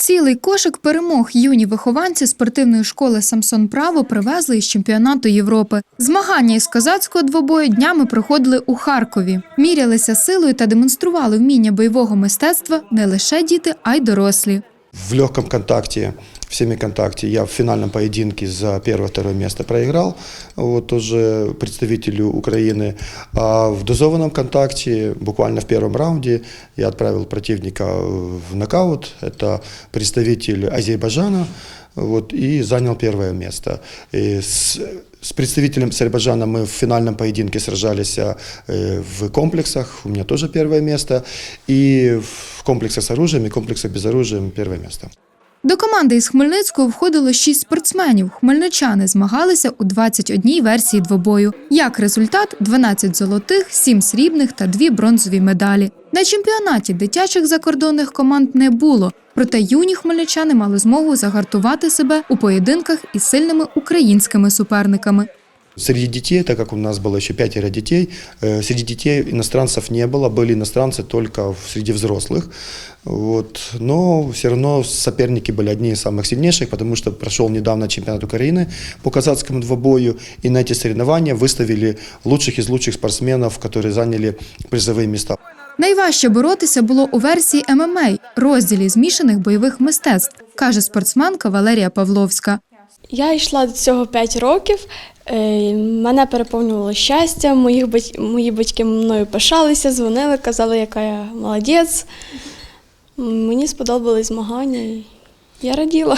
Цілий кошик перемог юні вихованці спортивної школи Самсон Право привезли із чемпіонату Європи. Змагання із козацького двобою днями проходили у Харкові. Мірялися силою та демонстрували вміння бойового мистецтва не лише діти, а й дорослі. В легком контакте, в семиконтакте я в финальном поединке за первое-второе место проиграл, вот тоже представителю Украины. А в дозованном контакте, буквально в первом раунде, я отправил противника в нокаут. Это представитель Азербайджана, вот, и занял первое место. И с, с представителем Азербайджана мы в финальном поединке сражались э, в комплексах, у меня тоже первое место, и в комплексах с оружием и комплексах без оружия первое место. До команди із Хмельницького входило шість спортсменів. Хмельничани змагалися у 21 версії двобою. Як результат 12 золотих, 7 срібних та 2 бронзові медалі. На чемпіонаті дитячих закордонних команд не було, проте юні хмельничани мали змогу загартувати себе у поєдинках із сильними українськими суперниками. Среди детей, так как у нас было еще пятеро детей, э, среди детей иностранцев не было, были иностранцы только в- среди взрослых. Вот. Но все равно соперники были одни из самых сильнейших, потому что прошел недавно чемпионат Украины по казацкому двобою, и на эти соревнования выставили лучших из лучших спортсменов, которые заняли призовые места. Найважче боротися було у версії ММА – розділі змішаних бойових мистецтв, каже спортсменка Валерія Павловська. Я йшла до цього 5 років. е, Мене переповнювало щастя. Моїх бать- мої батьки мною пишалися, дзвонили, казали, яка я молодець. Мені сподобались змагання і я раділа.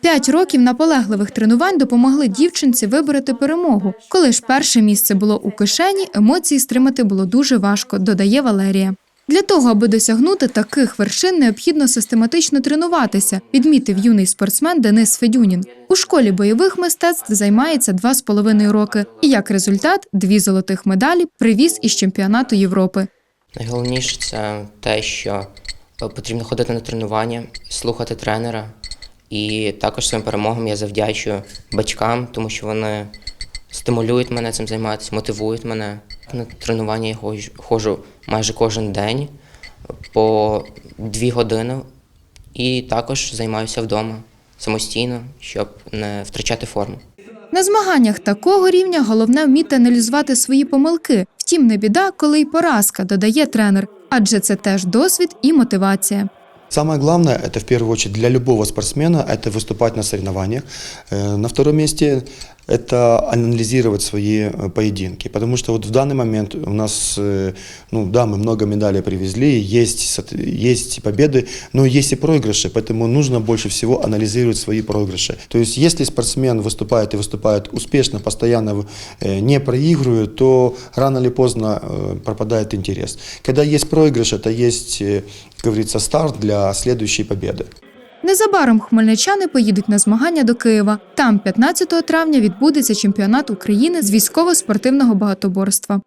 П'ять років наполегливих тренувань допомогли дівчинці вибороти перемогу. Коли ж перше місце було у кишені, емоції стримати було дуже важко, додає Валерія. Для того, аби досягнути таких вершин, необхідно систематично тренуватися, відмітив юний спортсмен Денис Федюнін. У школі бойових мистецтв займається два з половиною роки. І як результат, дві золотих медалі привіз із чемпіонату Європи. Найголовніше це те, що е, потрібно ходити на тренування, слухати тренера. І також своїм перемогам я завдячую батькам, тому що вони стимулюють мене цим займатися, мотивують мене. На тренування я ходжу- ходжу майже кожен день по дві години і також займаюся вдома самостійно, щоб не втрачати форму. На змаганнях такого рівня головне вміти аналізувати свої помилки. Втім, не біда, коли й поразка, додає тренер, адже це теж досвід і мотивація. Самое главное, это в первую очередь для любого спортсмена, это выступать на соревнованиях. Э, На втором месте это анализировать свои э, поединки, потому что вот в данный момент у нас, э, ну да, мы много медалей привезли, есть, соот- есть победы, но есть и проигрыши, поэтому нужно больше всего анализировать свои проигрыши. То есть если спортсмен выступает и выступает успешно, постоянно э, не проигрывает, то рано или поздно э, пропадает интерес. Когда есть проигрыш, это есть, э, как говорится, старт для следующей победы. Незабаром хмельничани поїдуть на змагання до Києва. Там 15 травня відбудеться чемпіонат України з військово-спортивного багатоборства.